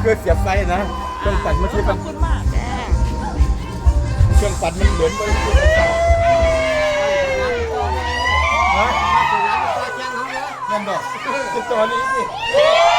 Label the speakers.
Speaker 1: บอกเอ
Speaker 2: เสียบไฟนะเครื่องปั่นไม่ใช่มัน
Speaker 3: คุณมากแก
Speaker 2: เครื่องปั่นมันเหมือนมันเครื่องไฟฟ้าฮะนั่นบอกคือตอนนี้สิ